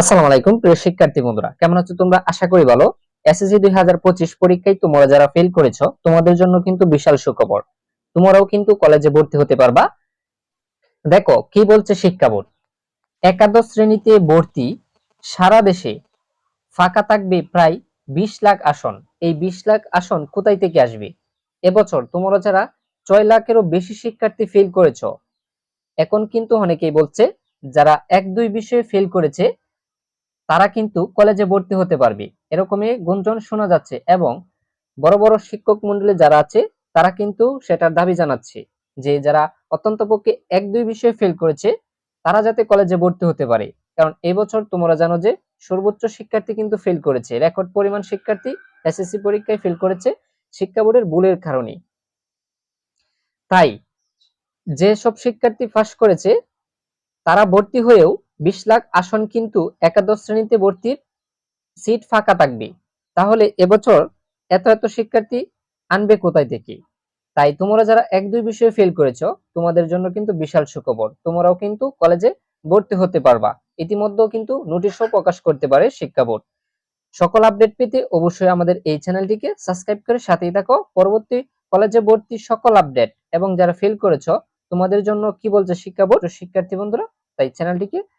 আসসালামু আলাইকুম, প্রিয় শিক্ষার্থী বন্ধুরা। কেমন আছো তোমরা? আশা করি ভালো। এসএসসি দুই হাজার পঁচিশ পরীক্ষায় তোমরা যারা ফেল করেছ, তোমাদের জন্য কিন্তু বিশাল সুখবর। তোমরাও কিন্তু কলেজে ভর্তি হতে পারবা। দেখো, কি বলছে শিক্ষা বোর্ড? একাদশ শ্রেণীতে ভর্তি সারা দেশে ফাঁকা থাকবে প্রায় বিশ লাখ আসন। এই বিশ লাখ আসন কোথায় থেকে আসবে? এবছর তোমরা যারা ছয় লাখেরও বেশি শিক্ষার্থী ফেল করেছ, এখন কিন্তু অনেকেই বলছে, যারা এক দুই বিষয়ে ফেল করেছে তারা কিন্তু কলেজে ভর্তি হতে পারবে। এরকমই গুঞ্জন শোনা যাচ্ছে এবং বড় বড় শিক্ষক মন্ডলী যারা আছে, তারা কিন্তু সেটার দাবি জানাচ্ছে যে যারা অত্যন্ত পক্ষে এক দুই বিষয়ে ফেল করেছে, তারা যাতে কলেজে ভর্তি হতে পারে। কারণ এবছর তোমরা জানো যে সর্বোচ্চ শিক্ষার্থী কিন্তু ফেল করেছে। রেকর্ড পরিমাণ শিক্ষার্থী এসএসসি পরীক্ষায় ফেল করেছে শিক্ষা বোর্ডের ভুলের কারণে। তাই যে সব শিক্ষার্থী পাশ করেছে, তারা ভর্তি হয়েও বিশ লাখ আসন কিন্তু একাদশ শ্রেণীতে ভর্তির সিট ফাঁকা থাকবে। তাহলে এবছর এত এত শিক্ষার্থী আনবে কোথায় থেকে? তাই তোমরা যারা এক দুই বিষয়ে ফেল করেছ, তোমাদের জন্য কিন্তু বিশাল সুখবর। তোমরাও কিন্তু কলেজে ভর্তি হতে পারবা। ইতিমধ্যেও কিন্তু নোটিশও প্রকাশ করতে পারে শিক্ষা বোর্ড। সকল আপডেট পেতে অবশ্যই আমাদের এই চ্যানেলটিকে সাবস্ক্রাইব করে সাথেই থাকো। পরবর্তী কলেজে ভর্তি সকল আপডেট এবং যারা ফেল করেছ, তোমাদের জন্য কি বলছে শিক্ষা বোর্ড? শিক্ষার্থী বন্ধুরা, তাই চ্যানেলটিকে